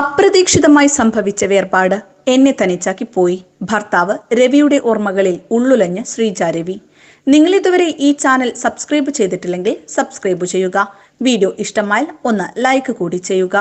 അപ്രതീക്ഷിതമായി സംഭവിച്ച വേർപാട് എന്നെ തനിച്ചാക്കി പോയി. ഭർത്താവ് രവിയുടെ ഓർമ്മകളിൽ ഉള്ളുലഞ്ഞ് ശ്രീജ രവി. നിങ്ങൾ ഇതുവരെ ഈ ചാനൽ സബ്സ്ക്രൈബ് ചെയ്തിട്ടില്ലെങ്കിൽ സബ്സ്ക്രൈബ് ചെയ്യുക. വീഡിയോ ഇഷ്ടമായാൽ ഒന്ന് ലൈക്ക് കൂടി ചെയ്യുക.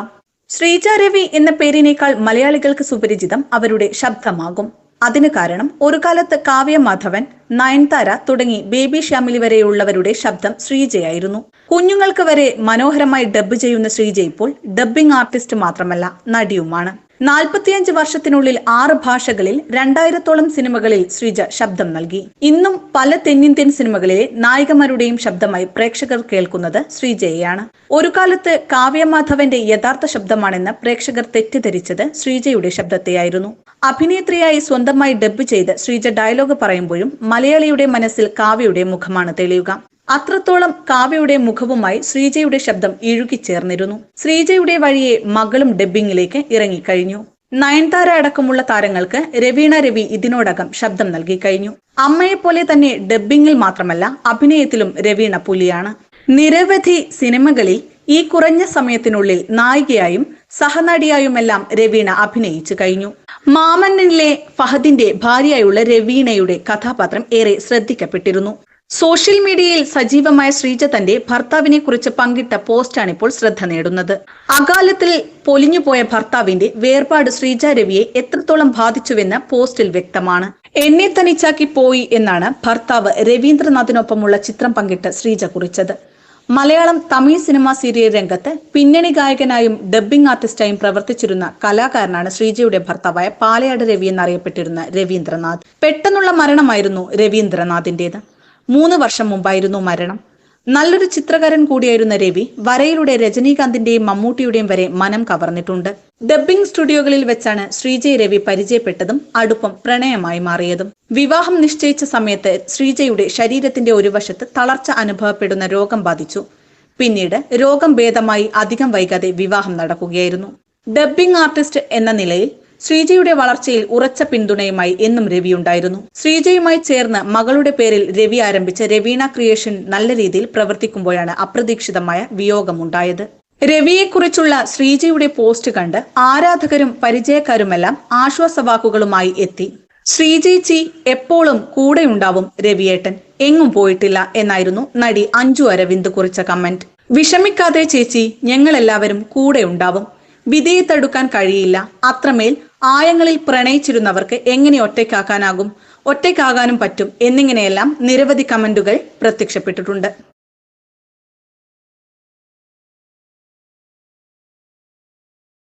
ശ്രീജ രവി എന്ന പേരിനേക്കാൾ മലയാളികൾക്ക് സുപരിചിതം അവരുടെ ശബ്ദമാകും. അതിന് കാരണം ഒരു കാലത്ത് കാവ്യ മാധവൻ നയൻതാര തുടങ്ങി ബേബി ഷ്യാമിലി വരെയുള്ളവരുടെ ശബ്ദം ശ്രീജയായിരുന്നു. കുഞ്ഞുങ്ങൾക്ക് വരെ മനോഹരമായി ഡബ്ബ് ചെയ്യുന്ന ശ്രീജ ഇപ്പോൾ ഡബ്ബിംഗ് ആർട്ടിസ്റ്റ് മാത്രമല്ല നടിയുമാണ്. നാൽപ്പത്തിയഞ്ച് വർഷത്തിനുള്ളിൽ ആറ് ഭാഷകളിൽ രണ്ടായിരത്തോളം സിനിമകളിൽ ശ്രീജ ശബ്ദം നൽകി. ഇന്നും പല തെന്നിന്ത്യൻ സിനിമകളിലെ നായികമാരുടെയും ശബ്ദമായി പ്രേക്ഷകർ കേൾക്കുന്നത് ശ്രീജയെയാണ്. ഒരു കാലത്ത് കാവ്യമാധവന്റെ യഥാർത്ഥ ശബ്ദമാണെന്ന് പ്രേക്ഷകർ തെറ്റിദ്ധരിച്ചത് ശ്രീജയുടെ ശബ്ദത്തെയായിരുന്നു. അഭിനേത്രിയായി സ്വന്തമായി ഡബ്ബ് ചെയ്ത് ശ്രീജ ഡയലോഗ് പറയുമ്പോഴും മലയാളിയുടെ മനസ്സിൽ കാവ്യയുടെ മുഖമാണ് തെളിയുക. അത്രത്തോളം കാവ്യയുടെ മുഖവുമായി ശ്രീജയുടെ ശബ്ദം ഇഴുകിച്ചേർന്നിരുന്നു. ശ്രീജയുടെ വഴിയെ മകളും ഡബ്ബിങ്ങിലേക്ക് ഇറങ്ങിക്കഴിഞ്ഞു. നയൻതാര അടക്കമുള്ള താരങ്ങൾക്ക് രവീണ രവി ഇതിനോടകം ശബ്ദം നൽകി കഴിഞ്ഞു അമ്മയെപ്പോലെ തന്നെ ഡബ്ബിങ്ങിൽ മാത്രമല്ല അഭിനയത്തിലും രവീണ പുലിയാണ്. നിരവധി സിനിമകളിൽ ഈ കുറഞ്ഞ സമയത്തിനുള്ളിൽ നായികയായും സഹനടിയായുമെല്ലാം രവീണ അഭിനയിച്ചു കഴിഞ്ഞു. മാമന്നിലെ ഫഹദിന്റെ ഭാര്യയായുള്ള രവീണയുടെ കഥാപാത്രം ഏറെ ശ്രദ്ധിക്കപ്പെട്ടിരുന്നു. സോഷ്യൽ മീഡിയയിൽ സജീവമായ ശ്രീജ തന്റെ ഭർത്താവിനെ കുറിച്ച് പങ്കിട്ട പോസ്റ്റാണ് ഇപ്പോൾ ശ്രദ്ധ നേടുന്നത്. അകാലത്തിൽ പൊലിഞ്ഞുപോയ ഭർത്താവിന്റെ വേർപാട് ശ്രീജ രവിയെ എത്രത്തോളം ബാധിച്ചുവെന്ന് പോസ്റ്റിൽ വ്യക്തമാണ്. എന്നെ തനിച്ചാക്കി പോയി എന്നാണ് ഭർത്താവ് രവീന്ദ്രനാഥിനൊപ്പമുള്ള ചിത്രം പങ്കിട്ട് ശ്രീജ കുറിച്ചത്. മലയാളം തമിഴ് സിനിമാ സീരിയൽ രംഗത്ത് പിന്നണി ഗായകനായും ഡബ്ബിംഗ് ആർട്ടിസ്റ്റായും പ്രവർത്തിച്ചിരുന്ന കലാകാരനാണ് ശ്രീജയുടെ ഭർത്താവായ പാലയാട് രവി എന്നറിയപ്പെട്ടിരുന്ന രവീന്ദ്രനാഥ്. പെട്ടെന്നുള്ള മരണമായിരുന്നു രവീന്ദ്രനാഥിന്റേത്. മൂന്ന് വർഷം മുമ്പായിരുന്നു മരണം. നല്ലൊരു ചിത്രകാരൻ കൂടിയായിരുന്ന രവി വരയിലൂടെ രജനീകാന്തിന്റെയും മമ്മൂട്ടിയുടെയും വരെ മനം കവർന്നിട്ടുണ്ട്. ഡബ്ബിംഗ് സ്റ്റുഡിയോകളിൽ വെച്ചാണ് ശ്രീജയ് രവി പരിചയപ്പെട്ടതും അടുപ്പം പ്രണയമായി മാറിയതും. വിവാഹം നിശ്ചയിച്ച സമയത്ത് ശ്രീജയുടെ ശരീരത്തിന്റെ ഒരു വശത്ത് തളർച്ച അനുഭവപ്പെടുന്ന രോഗം ബാധിച്ചു. പിന്നീട് രോഗം ഭേദമായി അധികം വൈകാതെ വിവാഹം നടക്കുകയായിരുന്നു. ഡബ്ബിംഗ് ആർട്ടിസ്റ്റ് എന്ന നിലയിൽ ശ്രീജയുടെ വളർച്ചയിൽ ഉറച്ച പിന്തുണയുമായി എന്നും രവി ഉണ്ടായിരുന്നു. ശ്രീജയുമായി ചേർന്ന് മകളുടെ പേരിൽ രവി ആരംഭിച്ച രവീണ ക്രിയേഷൻ നല്ല രീതിയിൽ പ്രവർത്തിക്കുമ്പോഴാണ് അപ്രതീക്ഷിതമായ വിയോഗമുണ്ടായത്. രവിയെക്കുറിച്ചുള്ള ശ്രീജയുടെ പോസ്റ്റ് കണ്ട് ആരാധകരും പരിചയക്കാരുമെല്ലാം ആശ്വാസവാക്കുകളുമായി എത്തി. ശ്രീജേച്ചി എപ്പോഴും കൂടെയുണ്ടാവും രവിയേട്ടൻ. എങ്ങും പോയിട്ടില്ല എന്നായിരുന്നു നടി അഞ്ജു അരവിന്ദ് കുറിച്ച കമന്റ്. വിഷമിക്കാതെ ചേച്ചി ഞങ്ങളെല്ലാവരും കൂടെ ഉണ്ടാവും വിധിയെ തടുക്കാൻ കഴിയില്ല. അത്രമേൽ ആയങ്ങളിൽ പ്രണയിച്ചിരുന്നവർക്ക് എങ്ങനെ ഒറ്റയ്ക്കാക്കാനാകും? ഒറ്റയ്ക്കാകാനും പറ്റും എന്നിങ്ങനെയെല്ലാം നിരവധി കമന്റുകൾ പ്രത്യക്ഷപ്പെട്ടിട്ടുണ്ട്.